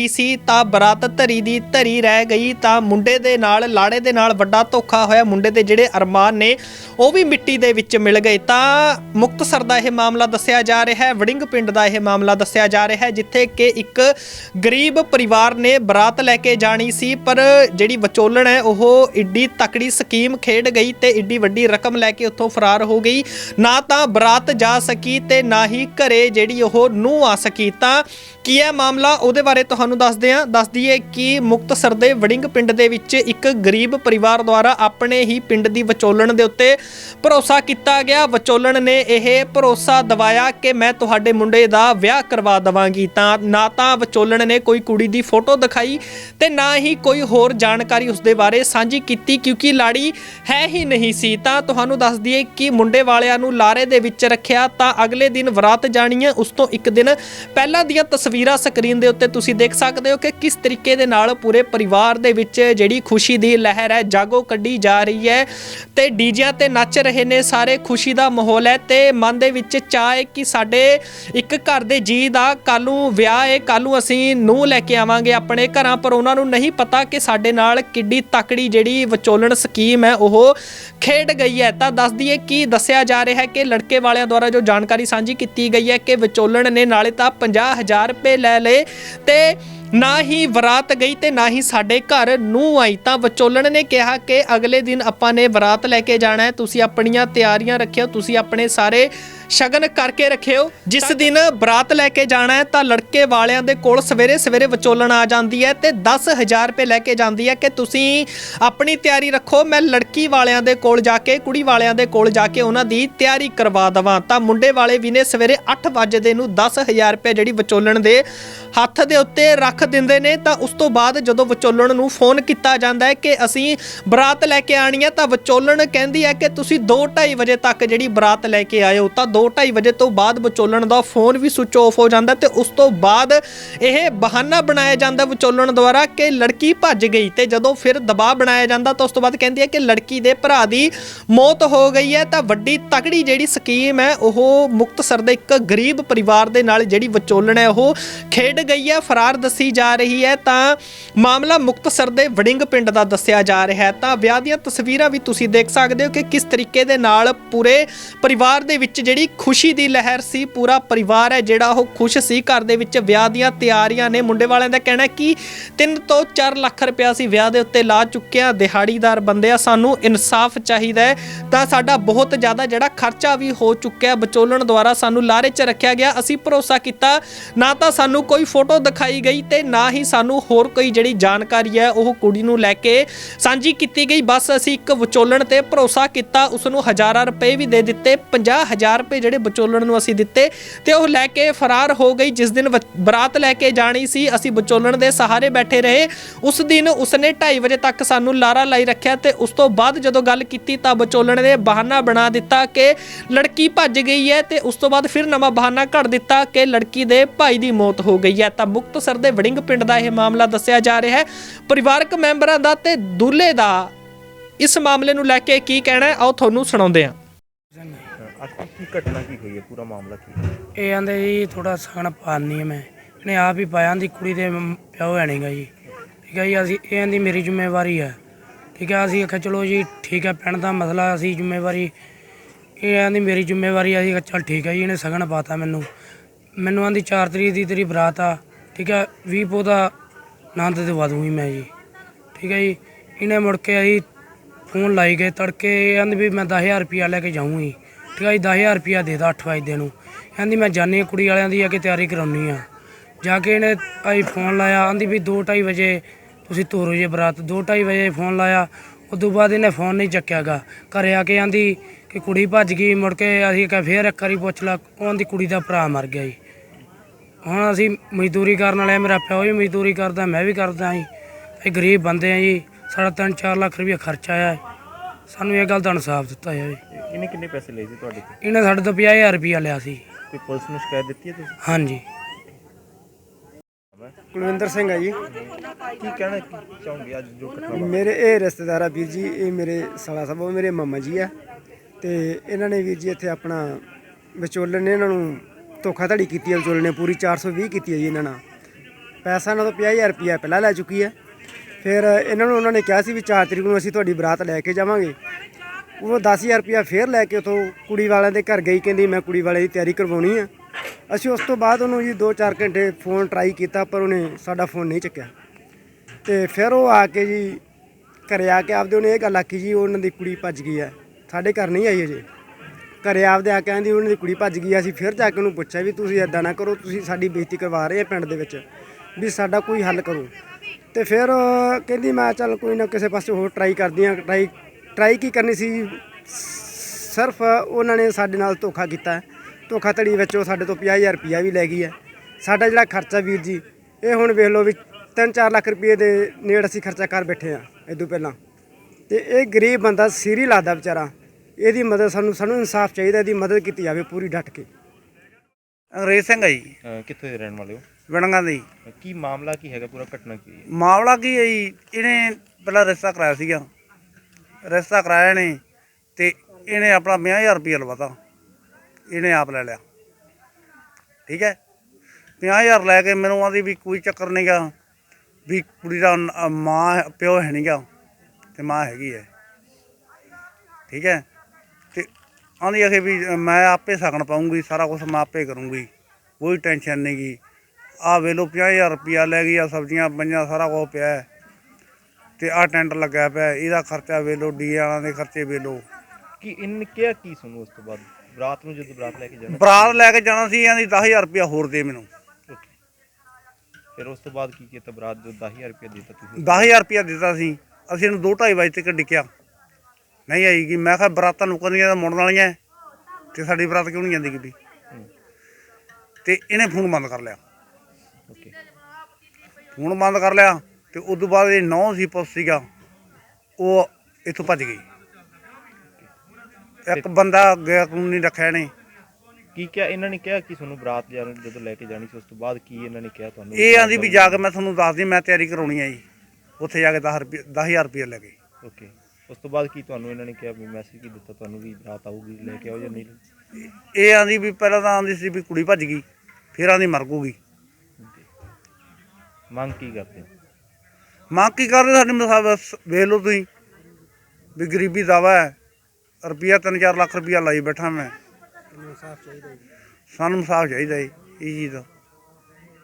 ਰਹੀ ਸੀ ਤਾਂ ਬਰਾਤ ਧਰੀ ਦੀ ਧਰੀ ਰਹਿ ਗਈ ਤਾਂ ਮੁੰਡੇ ਦੇ ਨਾਲ, ਲਾੜੇ ਦੇ ਨਾਲ ਵੱਡਾ ਧੋਖਾ ਹੋਇਆ। ਮੁੰਡੇ ਦੇ ਜਿਹੜੇ ਅਰਮਾਨ ਨੇ, ਉਹ ਵੀ ਮਿੱਟੀ ਦੇ ਵਿੱਚ ਮਿਲ ਗਏ। ਤਾਂ ਮੁਕਤਸਰ ਦਾ ਇਹ ਮਾਮਲਾ ਦੱਸਿਆ ਜਾ ਰਿਹਾ ਹੈ, ਵੜਿੰਗ ਪਿੰਡ ਦਾ ਇਹ ਮਾਮਲਾ ਦੱਸਿਆ ਜਾ ਰਿਹਾ ਹੈ, ਜਿੱਥੇ ਕਿ ਇੱਕ ਗਰੀਬ ਪਰਿਵਾਰ ਨੇ ਬਰਾਤ ਲੈ ਕੇ ਜਾਣੀ ਸੀ, ਪਰ ਜਿਹੜੀ ਵਿਚੋਲਣ ਹੈ, ਉਹ ਇੱਡੀ ਤਕੜੀ ਸਕੀਮ ਖੇਡ ਗਈ ਤੇ ਇੱਡੀ ਵੱਡੀ ਰਕਮ ਲੈ ਕੇ ਉੱਥੋਂ ਫਰਾਰ ਹੋ ਗਈ। ਨਾ ਤਾਂ ਬਰਾਤ ਜਾ ਸਕੀ ਤੇ ਨਾ ਹੀ ਘਰੇ ਜਿਹੜੀ ਉਹ ਨੂੰ ਆ ਸਕੀ। ਤਾਂ ਕੀ ਹੈ ਮਾਮਲਾ ਉਹਦੇ ਬਾਰੇ ਤੁਹਾਨੂੰ ਦੱਸਦੇ ਹਾਂ। ਦੱਸ ਦਈਏ ਕਿ ਮੁਕਤਸਰ ਦੇ ਵੜਿੰਗ ਪਿੰਡ ਦੇ ਵਿੱਚ ਇੱਕ ਗਰੀਬ ਪਰਿਵਾਰ ਦੁਆਰਾ ਆਪਣੇ ਹੀ ਪਿੰਡ ਦੀ ਵਿਚੋਲਣ ਦੇ ਉੱਤੇ ਭਰੋਸਾ ਕੀਤਾ ਗਿਆ। ਵਿਚੋਲਣ ਨੇ ਇਹ ਭਰੋਸਾ ਦਿਵਾਇਆ ਕਿ ਮੈਂ ਤੁਹਾਡੇ ਮੁੰਡੇ ਦਾ ਵਿਆਹ ਕਰਵਾ ਦਵਾਂਗੀ। ਤਾਂ ਨਾ ਤਾਂ ਵਿਚੋਲਣ ਨੇ ਕੋਈ ਕੁੜੀ ਦੀ ਫੋਟੋ ਦਿਖਾਈ ਤੇ ਨਾ ਹੀ ਕੋਈ ਹੋਰ ਜਾਣਕਾਰੀ ਉਸ ਦੇ ਬਾਰੇ ਸਾਂਝੀ ਕੀਤੀ, ਕਿਉਂਕਿ ਲਾੜੀ ਹੈ ਹੀ ਨਹੀਂ ਸੀ। ਤਾਂ ਤੁਹਾਨੂੰ ਦੱਸ ਦਈਏ ਕਿ ਮੁੰਡੇ ਵਾਲਿਆਂ ਨੂੰ ਲਾਰੇ ਦੇ ਵਿੱਚ ਰੱਖਿਆ ਤਾਂ ਅਗਲੇ ਦਿਨ ਵਰਾਤ ਜਾਣੀ ਹੈ। ਉਸ ਤੋਂ ਇੱਕ ਦਿਨ ਪਹਿਲਾਂ ਦੀਆਂ ਤਸਵੀਰਾਂ ਸਕਰੀਨ ਦੇ ਉੱਤੇ ਤੁਸੀਂ ਦੇਖ ਸਕਦੇ ਹੋ ਕਿ ਕਿਸ ਤਰੀਕੇ ਦੇ ਨਾਲ ਪੂਰੇ ਪਰਿਵਾਰ ਦੇ ਵਿੱਚ ਜਿਹੜੀ ਖੁਸ਼ੀ ਦੀ ਲਹਿਰ ਹੈ, ਜਾਗੋ ਕੱਢੀ ਜਾ ਰਹੀ ਹੈ ਤੇ ਡੀਜਿਆਂ ਤੇ ਨੱਚ ਰਹੇ ਨੇ ਸਾਰੇ ਖੁਸ਼ੀ ਦਾ ਮਾਹੌਲ ਹੈ ਤੇ ਮਨ ਦੇ ਵਿੱਚ ਚਾਹ ਹੈ ਕਿ ਸਾਡੇ ਇੱਕ ਘਰ ਦੇ ਜੀ ਦਾ ਕੱਲ ਨੂੰ ਵਿਆਹ ਹੈ ਕੱਲ ਨੂੰ ਅਸੀਂ ਨੂੰ ਲੈ ਕੇ ਆਵਾਂਗੇ ਆਪਣੇ ਘਰਾਂ, ਪਰ ਉਹਨਾਂ ਨੂੰ ਨਹੀਂ ਪਤਾ ਕਿ ਸਾਡੇ ਨਾਲ ਕਿੱਡੀ ਤਕੜੀ ਜਿਹੜੀ ਵਿਚੋਲਣ ਸਕੀਮ ਹੈ, ਉਹ ਖੇਡ ਗਈ ਹੈ। ਤਾਂ ਦੱਸ ਦਈਏ ਕਿ ਦੱਸਿਆ ਜਾ ਰਿਹਾ ਹੈ ਕਿ ਲੜਕੇ ਵਾਲਿਆਂ ਦੁਆਰਾ ਜੋ ਜਾਣਕਾਰੀ ਸਾਂਝੀ ਕੀਤੀ ਗਈ ਹੈ ਕਿ ਵਿਚੋਲਣ ਨੇ ਨਾਲੇ ਤਾਂ 50000 ਰੁਪਏ ਲੈ ਲਏ ਤੇ ਨਾ ਹੀ ਬਰਾਤ ਗਈ ਤੇ ਨਾ ਹੀ ਸਾਡੇ ਘਰ ਨੂੰ ਆਈ। ਤਾਂ ਵਿਚੋਲਣ ਨੇ ਕਿਹਾ ਕਿ ਅਗਲੇ ਦਿਨ ਆਪਾਂ ਨੇ ਬਰਾਤ ਲੈ ਕੇ ਜਾਣਾ ਹੈ। ਤੁਸੀਂ ਆਪਣੀਆਂ ਤਿਆਰੀਆਂ ਰੱਖਿਓ, ਤੁਸੀਂ ਆਪਣੇ ਸਾਰੇ ਸ਼ਗਨ ਕਰਕੇ ਰੱਖਿਓ। ਜਿਸ ਦਿਨ ਬਰਾਤ ਲੈ ਕੇ ਜਾਣਾ ਹੈ, ਤਾਂ ਲੜਕੇ ਵਾਲਿਆਂ ਦੇ ਕੋਲ ਸਵੇਰੇ ਸਵੇਰੇ ਵਿਚੋਲਣ ਆ ਜਾਂਦੀ ਹੈ ਤੇ 10000 ਰੁਪਏ ਲੈ ਕੇ ਜਾਂਦੀ ਹੈ ਕਿ ਤੁਸੀਂ ਆਪਣੀ ਤਿਆਰੀ ਰੱਖੋ, ਮੈਂ ਲੜਕੀ ਵਾਲਿਆਂ ਦੇ ਕੋਲ ਜਾ ਕੇ, ਕੁੜੀ ਵਾਲਿਆਂ ਦੇ ਕੋਲ ਜਾ ਕੇ ਉਹਨਾਂ ਦੀ ਤਿਆਰੀ ਕਰਵਾ ਦਵਾਂ। ਤਾਂ ਮੁੰਡੇ ਵਾਲੇ ਵੀ ਨੇ ਸਵੇਰੇ 8 ਵਜੇ ਨੂੰ 10000 ਰੁਪਏ ਜਿਹੜੀ ਵਿਚੋਲਣ ਦੇ ਹੱਥ ਦੇ ਉੱਤੇ ਰੱਖ ਦਿੰਦੇ ਨੇ, ਤਾਂ ਉਸ ਤੋਂ ਬਾਅਦ ਜਦੋਂ ਵਿਚੋਲਣ ਨੂੰ ਫੋਨ ਕੀਤਾ ਜਾਂਦਾ ਹੈ ਕਿ ਅਸੀਂ ਬਰਾਤ ਲੈ ਕੇ ਆਣੀ ਹੈ ਤਾਂ ਵਿਚੋਲਣ ਕਹਿੰਦੀ ਹੈ ਕਿ ਤੁਸੀਂ 2:30 ਵਜੇ ਤੱਕ ਜਿਹੜੀ ਬਰਾਤ ਲੈ ਕੇ ਆਇਓ। ਤਾਂ 2:30 ਵਜੇ ਤੋਂ ਬਾਅਦ ਵਿਚੋਲਣ ਦਾ ਫੋਨ ਵੀ ਸੁਚ ਆਫ ਹੋ ਜਾਂਦਾ ਤੇ ਉਸ ਤੋਂ ਬਾਅਦ ਇਹ ਬਹਾਨਾ ਬਣਾਇਆ ਜਾਂਦਾ ਵਿਚੋਲਣ ਦੁਆਰਾ ਕਿ ਲੜਕੀ ਭੱਜ ਗਈ ਤੇ ਜਦੋਂ ਫਿਰ ਦਬਾਅ ਬਣਾਇਆ ਜਾਂਦਾ, ਤਾਂ ਉਸ ਤੋਂ ਬਾਅਦ ਕਹਿੰਦੀ ਹੈ ਕਿ ਲੜਕੀ ਦੇ ਭਰਾ ਦੀ ਮੌਤ ਹੋ ਗਈ ਹੈ। ਤਾਂ ਵੱਡੀ ਤਕੜੀ ਜਿਹੜੀ ਸਕੀਮ ਹੈ, ਉਹ ਮੁਕਤਸਰ ਦੇ ਇੱਕ ਗਰੀਬ ਪਰਿਵਾਰ ਦੇ ਨਾਲ ਜਿਹੜੀ ਵਿਚੋਲਣ ਹੈ, ਉਹ ਖੇਡ ਗਈ ਹੈ, ਫਰਾਰ ਦੱਸੀ ਜਾ ਰਹੀ ਹੈ, ਤਾਂ ਮਾਮਲਾ ਮੁਕਤਸਰ ਦੇ ਵੜਿੰਗ ਪਿੰਡ ਦਾ ਦੱਸਿਆ ਜਾ ਰਿਹਾ ਹੈ। ਤਾਂ ਵਿਆਹ ਦੀਆਂ ਤਸਵੀਰਾਂ ਵੀ ਤੁਸੀਂ ਦੇਖ ਸਕਦੇ ਹੋ ਕਿ ਕਿਸ ਤਰੀਕੇ ਦੇ ਨਾਲ ਪੂਰੇ ਪਰਿਵਾਰ ਦੇ ਵਿੱਚ ਜਿਹੜੀ ਖੁਸ਼ੀ ਦੀ ਲਹਿਰ ਸੀ, ਪੂਰਾ ਪਰਿਵਾਰ ਹੈ ਜਿਹੜਾ ਉਹ ਖੁਸ਼ ਸੀ। ਘਰ ਦੇ ਵਿੱਚ ਵਿਆਹ ਦੀਆਂ ਤਿਆਰੀਆਂ ਨੇ। ਮੁੰਡੇ ਵਾਲਿਆਂ ਦਾ ਕਹਿਣਾ ਕਿ 3 ਤੋਂ 4 ਲੱਖ ਰੁਪਇਆ ਅਸੀਂ ਵਿਆਹ ਦੇ ਉੱਤੇ ਲਾ ਚੁੱਕੇ ਹਾਂ। ਦਿਹਾੜੀਦਾਰ ਬੰਦੇ ਆ, ਸਾਨੂੰ ਇਨਸਾਫ ਚਾਹੀਦਾ ਹੈ। ਤਾਂ ਸਾਡਾ ਬਹੁਤ ਜ਼ਿਆਦਾ ਜਿਹੜਾ ਖਰਚਾ ਵੀ ਹੋ ਚੁੱਕਿਆ, ਵਿਚੋਲਣ ਦੁਆਰਾ ਸਾਨੂੰ ਲਾਰੇ 'ਚ ਰੱਖਿਆ ਗਿਆ। ਅਸੀਂ ਭਰੋਸਾ ਕੀਤਾ, ਨਾ ਤਾਂ ਸਾਨੂੰ ਕੋਈ ਫੋਟੋ ਦਿਖਾਈ ਗਈ ਤੇ ਨਾ ਹੀ ਸਾਨੂੰ ਹੋਰ ਕੋਈ ਜਿਹੜੀ ਜਾਣਕਾਰੀ ਹੈ ਉਹ ਕੁੜੀ ਨੂੰ ਲੈ ਕੇ ਸਾਂਝੀ ਕੀਤੀ ਗਈ। ਬਸ ਅਸੀਂ ਇੱਕ ਵਿਚੋਲਣ ਤੇ ਭਰੋਸਾ ਕੀਤਾ ਉਸ ਨੂੰ ਹਜ਼ਾਰਾਂ ਰੁਪਏ ਵੀ ਦੇ ਦਿੱਤੇ 50000 ਰੁਪਏ ਜਿਹੜੇ ਵਿਚੋਲਣ ਨੂੰ ਅਸੀਂ ਦਿੱਤੇ ਤੇ ਉਹ ਲੈ ਕੇ ਫਰਾਰ ਹੋ ਗਈ। ਜਿਸ ਦਿਨ ਵ- ਬਰਾਤ ਲੈ ਕੇ ਜਾਣੀ ਸੀ, ਅਸੀਂ ਵਿਚੋਲਣ ਦੇ ਸਹਾਰੇ ਬੈਠੇ ਰਹੇ। ਉਸ ਦਿਨ ਉਸਨੇ 2:30 ਵਜੇ ਤੱਕ ਸਾਨੂੰ ਲਾਰਾ ਲਾਈ ਰੱਖਿਆ ਤੇ ਉਸ ਤੋਂ ਬਾਅਦ ਜਦੋਂ ਗੱਲ ਕੀਤੀ ਤਾਂ ਵਿਚੋਲਣ ਨੇ ਬਹਾਨਾ ਬਣਾ ਦਿੱਤਾ ਕਿ ਲੜਕੀ ਭੱਜ ਗਈ ਹੈ ਤੇ ਉਸ ਤੋਂ ਬਾਅਦ ਫਿਰ ਨਵਾਂ ਬਹਾਨਾ ਘੜ ਦਿੱਤਾ ਕਿ ਲੜਕੀ ਦੇ ਭਾਈ ਦੀ ਮੌਤ ਹੋ ਗਈ ਹੈ ਤਾਂ ਮੁਕਤਸਰ ਦੇ ਵੜਿੰਗ ਪਿੰਡ ਦਾ ਇਹ ਮਾਮਲਾ ਦੱਸਿਆ ਜਾ ਰਿਹਾ ਹੈ। ਪਰਿਵਾਰਕ ਮੈਂਬਰਾਂ ਦਾ ਤੇ ਦੁੱਲੇ ਦਾ ਇਸ ਮਾਮਲੇ ਨੂੰ ਲੈ ਕੇ ਕੀ ਕਹਿਣਾ ਹੈ ਆਓ ਤੁਹਾਨੂੰ ਸੁਣਾਉਂਦੇ ਹਾਂ। ਅੱਜ ਕੀ ਘਟਨਾ ਕੀ ਹੋਈ ਹੈ? ਪੂਰਾ ਮਾਮਲਾ ਕੀ ਹੈ? ਇਹ ਆਂਦੇ ਜੀ ਥੋੜਾ ਸਗਨ ਪਾਣੀ ਹੈ ਮੈਂ। ਇਹਨੇ ਆਪ ਹੀ ਪਾਇਆ ਦੀ ਕੁੜੀ ਦੇ ਮ- ਪਿਓ ਹੈ ਨਹੀਂਗਾ ਜੀ। ਠੀਕ ਹੈ ਜੀ ਅਸੀਂ ਇਹ ਆਂਦੀ ਮੇਰੀ ਜ਼ਿੰਮੇਵਾਰੀ ਹੈ। ਠੀਕ ਹੈ ਅਸੀਂ ਆਖਿਆ ਚਲੋ ਜੀ ਠੀਕ ਹੈ ਪਿੰਡ ਦਾ ਮਸਲਾ ਅਸੀਂ ਜ਼ਿੰਮੇਵਾਰੀ ਇਹ ਆਂਦੀ ਮੇਰੀ ਜ਼ਿੰਮੇਵਾਰੀ ਹੈ ਅਸੀਂ ਆਖਿਆ ਚੱਲ ਠੀਕ ਹੈ ਜੀ ਇਹਨੇ ਸਗਨ ਪਾਤਾ ਮੈਨੂੰ। ਮੈਨੂੰ ਆਂਦੀ 4 ਤਰੀਕ ਦੀ ਤੇਰੀ ਬਰਾਤ ਆ, ਠੀਕ ਹੈ 20 ਪੋ ਦਾ ਆਨੰਦ ਦਵਾ ਦੂੰਗੀ ਮੈਂ ਜੀ। ਠੀਕ ਹੈ ਜੀ, ਇਹਨੇ ਮੁੜ ਕੇ ਅਸੀਂ ਫੋਨ ਲਾਈ ਗਏ, ਤੜਕੇ ਕਹਿੰਦੀ ਵੀ ਮੈਂ 10000 ਰੁਪਿਆ ਲੈ ਕੇ ਜਾਊਂਗੀ ਠੀਕ ਹੈ ਜੀ 10000 ਰੁਪਿਆ ਦੇ ਦਾ 8 ਵਜੇ ਨੂੰ। ਕਹਿੰਦੀ ਮੈਂ ਜਾਣੀ ਕੁੜੀ ਵਾਲਿਆਂ ਦੀ ਆ ਕੇ ਤਿਆਰੀ ਕਰਾਉਣੀ ਆ। ਜਾ ਕੇ ਇਹਨੇ ਆਈ ਫੋਨ ਲਾਇਆ, ਆਂਦੀ ਵੀ 2:30 ਵਜੇ ਤੁਸੀਂ ਤੋਰੋ ਜੇ ਬਰਾਤ 2:30 ਵਜੇ ਫੋਨ ਲਾਇਆ, ਉਦੋਂ ਬਾਅਦ ਇਹਨੇ ਫੋਨ ਨਹੀਂ ਚੱਕਿਆਗਾ ਘਰੇ ਆ ਕੇ ਆਂਦੀ ਕਿ ਕੁੜੀ ਭੱਜ ਗਈ ਮੁੜ ਕੇ ਅਸੀਂ ਕਿਹਾ ਫੇਰ ਇੱਕ ਵਾਰੀ ਪੁੱਛ ਲਾ ਉਹਨਾਂ ਦੀ ਕੁੜੀ ਦਾ ਭਰਾ ਮਰ ਗਿਆ ਜੀ। ਹੁਣ ਅਸੀਂ ਮਜ਼ਦੂਰੀ ਕਰਨ ਵਾਲੇ ਆ, ਮੇਰਾ ਪਿਓ ਵੀ ਮਜ਼ਦੂਰੀ ਕਰਦਾ ਮੈਂ ਵੀ ਕਰਦਾ ਜੀ। ਅਸੀਂ ਗਰੀਬ ਬੰਦੇ ਆ ਜੀ ਸਾਡਾ 3-4 ਲੱਖ ਰੁਪਏ ਖਰਚਾ ਆਇਆ। ਸਾਨੂੰ ਇਹ ਗੱਲ ਦਾ ਇਨਸਾਫ ਦਿੱਤਾ ਜਾਵੇ। ਇਹਨੇ ਕਿੰਨੇ ਪੈਸੇ ਲਏ ਸੀ ਤੁਹਾਡੇ ਤੋਂ ਇਹਨੇ ਸਾਡੇ ਤੋਂ 50000 ਰੁਪਇਆ ਲਿਆ ਸੀ। ਕੋਈ ਪੁਲਿਸ ਨੂੰ ਸ਼ਿਕਾਇਤ ਦਿੱਤੀ ਹੈ ਤੁਸੀਂ? ਹਾਂਜੀ। ਕੁਲਵਿੰਦਰ ਸਿੰਘ ਹੈ ਜੀ। ਕੀ ਕਹਿਣਾ ਚਾਹੋਗੇ ਅੱਜ ਜੋ ਘਟਨਾ? ਮੇਰੇ ਇਹ ਰਿਸ਼ਤੇਦਾਰ ਆ ਵੀਰ ਜੀ ਇਹ ਮੇਰੇ ਸਾਲਾ ਸਾਹਿਬ ਉਹ ਮੇਰੇ ਮਾਮਾ ਜੀ ਆ। ਤੇ ਇਹਨਾਂ ਨੇ ਵੀਰ ਜੀ ਇੱਥੇ ਆਪਣਾ ਵਿਚੋਲਨ ਨੇ ਇਹਨਾਂ ਨੂੰ ਧੋਖਾਧੜੀ ਕੀਤੀ ਹੈ ਵਿਚੋਲਨ ਨੇ, ਪੂਰੀ 420 ਕੀਤੀ ਹੈ ਜੀ ਇਹਨਾਂ ਨਾਲ। ਪੈਸਾ ਇਹਨਾਂ ਤੋਂ 50000 ਰੁਪਇਆ ਪਹਿਲਾਂ ਲੈ ਚੁੱਕੀ ਹੈ। ਫਿਰ ਇਹਨਾਂ ਨੂੰ ਉਹਨਾਂ ਨੇ ਕਿਹਾ ਸੀ ਵੀ 4 ਤਰੀਕ ਨੂੰ ਅਸੀਂ ਤੁਹਾਡੀ ਬਰਾਤ ਲੈ ਕੇ ਜਾਵਾਂਗੇ। ਉਹ 10000 ਰੁਪਇਆ ਫੇਰ ਲੈ ਕੇ ਉਥੋਂ ਕੁੜੀ ਵਾਲਿਆਂ ਦੇ ਘਰ ਗਈ, ਕਹਿੰਦੀ ਮੈਂ ਕੁੜੀ ਵਾਲੇ ਦੀ ਤਿਆਰੀ ਕਰਵਾਉਣੀ ਆ। ਅਸੀਂ ਉਸ ਤੋਂ ਬਾਅਦ ਉਹਨੂੰ ਜੀ 2-4 ਘੰਟੇ ਫੋਨ ਟਰਾਈ ਕੀਤਾ, ਪਰ ਉਹਨੇ ਸਾਡਾ ਫੋਨ ਨਹੀਂ ਚੱਕਿਆ। ਤੇ ਫਿਰ ਉਹ ਆ ਕੇ ਜੀ ਘਰੇ ਆ ਕੇ ਆਪਦੇ ਉਹਨੇ ਇਹ ਗੱਲ ਆਖੀ ਜੀ ਉਹਨਾਂ ਦੀ ਕੁੜੀ ਭੱਜ ਗਈ ਹੈ। ਸਾਡੇ ਘਰ ਨਹੀਂ ਆਈ ਅਜੇ। ਘਰੇ ਆਪਦੇ ਆ ਕੇ ਕਹਿੰਦੀ ਉਹਨਾਂ ਦੀ ਕੁੜੀ ਭੱਜ ਗਈ ਆ। ਅਸੀਂ ਫਿਰ ਜਾ ਕੇ ਉਹਨੂੰ ਪੁੱਛਿਆ ਵੀ ਤੁਸੀਂ ਐਦਾਂ ਨਾ ਕਰੋ, ਤੁਸੀਂ ਸਾਡੀ ਬੇਇੱਜ਼ਤੀ ਕਰਵਾ ਰਹੇ ਆ ਪਿੰਡ ਦੇ ਵਿੱਚ ਵੀ ਸਾਡਾ ਕੋਈ ਹੱਲ ਕਰੋ। ਤੇ ਫਿਰ ਕਹਿੰਦੀ ਮੈਂ ਚੱਲ ਕੋਈ ਨਾ ਕਿਸੇ ਪਾਸੇ ਹੋਰ ਟਰਾਈ ਕਰਦੀ ਆ ਟਰਾਈ ਟਰਾਈ ਕੀ ਕਰਨੀ ਸੀ? ਸਿਰਫ ਉਹਨਾਂ ਨੇ ਸਾਡੇ ਨਾਲ ਧੋਖਾ ਕੀਤਾ। ਹੈ। ਧੋਖਾਧੜੀ ਵਿੱਚ ਉਹ ਸਾਡੇ ਤੋਂ 50000 ਰੁਪਇਆ ਵੀ ਲੈ ਗਈ ਹੈ ਸਾਡਾ ਜਿਹੜਾ ਖਰਚਾ ਵੀਰ ਜੀ, ਇਹ ਹੁਣ ਵੇਖ ਲਓ ਵੀ 3-4 ਲੱਖ ਰੁਪਏ ਦੇ ਨੇੜ ਅਸੀਂ ਖਰਚਾ ਕਰ ਬੈਠੇ ਆ। ਇਦੋਂ ਪਹਿਲਾਂ ਤੇ ਇਹ ਗਰੀਬ ਬੰਦਾ ਸੀਰੀ ਲਾਦਾ ਵਿਚਾਰਾ। ਇਹਦੀ ਮਦਦ ਸਾਨੂੰ ਸਾਨੂੰ ਇਨਸਾਫ ਚਾਹੀਦਾ ਇਹਦੀ ਮਦਦ ਕੀਤੀ ਜਾਵੇ ਪੂਰੀ ਡਟ ਕੇ। ਅੰਗਰੇਜ਼ ਸਿੰਘ ਆ ਜੀ। ਅਹ ਕਿੱਥੇ ਦੇ ਰਹਿਣ ਵਾਲੇ ਹੋ? ਵਿਣਗਾ ਦੀ ਅਹ ਕੀ ਮਾਮਲਾ ਕੀ ਹੈਗਾ ਪੂਰਾ ਘਟਨਾ ਕੀ ਹੈ? ਮਾਮਲਾ ਕੀ ਹੈ ਜੀ? ਇਹਨੇ ਪਹਿਲਾਂ ਰਿਸ਼ਤਾ ਕਰਾਇਆ ਸੀਗਾ। ਰਿਸ਼ਤਾ ਕਰਾਇਆ ਨੇ ਤੇ ਇਹਨੇ ਆਪਣਾ 50000 ਰੁਪਏ ਲਵਾਤਾ। ਇਹਨੇ ਆਪ ਲੈ ਲਿਆ। ਠੀਕ ਹੈ? 50000 ਲੈ ਕੇ ਮੈਨੂੰ ਆਂਦੀ ਵੀ ਕੋਈ ਚੱਕਰ ਨਹੀਂਗਾ ਵੀ ਕੁੜੀ ਦਾ ਨ- ਮਾਂ ਪਿਓ ਹੈ ਨਹੀਂਗਾ ਤੇ ਮਾਂ ਹੈਗੀ ਹੈ। ਠੀਕ ਹੈ? ਆਂਦੀ ਅਖੇ ਵੀ ਮੈਂ ਆਪੇ ਸਗਨ ਪਾਉਂਗੀ ਸਾਰਾ ਕੁਝ ਮੈਂ ਆਪੇ ਕਰੂੰਗੀ ਕੋਈ ਟੈਨਸ਼ਨ ਨਹੀਂਗੀ ਆ ਵੇਲੋ 50000 ਰੁਪਿਆ ਲੈ ਗਈ ਆ ਸਬਜ਼ੀਆਂ ਪੰਜਾਂ ਸਾਰਾ ਕੁਝ ਪਿਆ। ਤੇ ਆ ਟੈਂਡਰ ਲੱਗਿਆ ਪਿਆ ਇਹਦਾ ਖਰਚਾ ਵੇਲੋ ਡੀ ਵਾਲਾਂ ਦੇ ਖਰਚੇ ਵੇਲੋ ਕੀ ਇਨ ਕਿਹਾ ਕੀ ਸੁਣੋ ਉਸ ਤੋਂ ਬਾਅਦ? ਬਰਾਤ ਨੂੰ ਜਦੋਂ ਬਰਾਤ ਲੈ ਕੇ ਜਾਣਾ? ਬਰਾਤ ਲੈ ਕੇ ਜਾਣਾ ਸੀ ਆਂਦੀ 10000 ਰੁਪਿਆ ਹੋਰ ਦੇ ਮੈਨੂੰ. ਫਿਰ ਉਸ ਤੋਂ ਬਾਅਦ ਕੀ ਕੀਤਾ ਬਰਾਤ ਜੋ 10000 ਰੁਪਏ ਦਿੱਤਾ ਤੁਸੀਂ? 10000 ਰੁਪਿਆ ਦਿੱਤਾ ਸੀ ਅਸੀਂ ਇਹਨੂੰ 2:30 ਵਜੇ ਤੱਕ ਡਿੱਕਿਆ। ਨਹੀਂ ਆਈਗੀ ਮੈਂ ਕਿਹਾ ਬਰਾਤਾਂ ਨੁਕਰਨੀਆਂ ਤਾਂ ਮੁੜਨ ਵਾਲੀਆਂ ਤੇ ਸਾਡੀ ਬਰਾਤ ਕਿਉਂ ਨਹੀਂ ਜਾਂਦੀ ਹੂੰ। ਤੇ ਇਹਨੇ ਫੋਨ ਬੰਦ ਕਰ ਲਿਆ। ਓਕੇ। ਫੋਨ ਬੰਦ ਕਰ ਲਿਆ ਤੇ ਉਸ ਤੋਂ ਬਾਅਦ ਇਹ ਨੌ ਸੀ ਪੁੱਤ ਸੀਗਾ ਉਹ ਇੱਥੋਂ ਭੱਜ ਗਈ। ਇੱਕ ਬੰਦਾ ਗਿਆ ਕਾਨੂੰਨੀ ਰੱਖਿਆ ਨੇ ਕੀ ਕਿਹਾ? ਇਹਨਾਂ ਨੇ ਕਿਹਾ ਕਿ ਤੁਹਾਨੂੰ ਬਰਾਤ ਜਾਣ ਜਦੋਂ ਲੈ ਕੇ ਜਾਣੀ ਸੀ ਉਸ ਤੋਂ ਬਾਅਦ ਕੀ ਇਹਨਾਂ ਨੇ ਕਿਹਾ ਤੁਹਾਨੂੰ? ਇਹ ਆਂਦੀ ਵੀ ਜਾ ਕੇ ਮੈਂ ਤੁਹਾਨੂੰ ਦੱਸਦੀ ਮੈਂ ਤਿਆਰੀ ਕਰਾਉਣੀ ਆ ਜੀ। ਉੱਥੇ ਜਾ ਕੇ 10 ਰੁਪਏ 10000 ਰੁਪਏ ਲੈ ਗਏ। ਓਕੇ। ਉਸ ਤੋਂ ਬਾਅਦ ਕੀ ਤੁਹਾਨੂੰ ਇਹਨਾਂ ਨੇ ਕਿਹਾ ਵੀ ਮੈਸੇਜ ਕੀ ਦਿੱਤਾ? ਤੁਹਾਨੂੰ ਵੀ ਬਰਾਤ ਆਊਗੀ ਲੈ ਕੇ ਆਓ ਜਾਂ ਨਹੀਂ? ਇਹ ਆਂਦੀ ਵੀ ਪਹਿਲਾਂ ਤਾਂ ਆਂਦੀ ਸੀ ਵੀ ਕੁੜੀ ਭੱਜ ਗਈ ਫਿਰ ਆਂਦੀ ਮਰ ਗੂਗੀ। ਮੰਗ ਕੀ ਕਰਦੇ ਹੋ? ਮੰਗ ਕੀ ਕਰਦੇ ਸਾਡੇ ਮਸਾਬ ਵੇਖ ਲਓ ਤੁਸੀਂ ਵੀ ਗਰੀਬੀ ਦਾਵਾ ਹੈ ਰੁਪਿਆ 3-4 ਲੱਖ ਰੁਪਿਆ ਲਾਈ ਬੈਠਾ ਮੈਂ। ਸਾਨੂੰ ਇਨਸਾਫ ਚਾਹੀਦਾ ਜੀ ਇਹ ਚੀਜ਼ ਦਾ।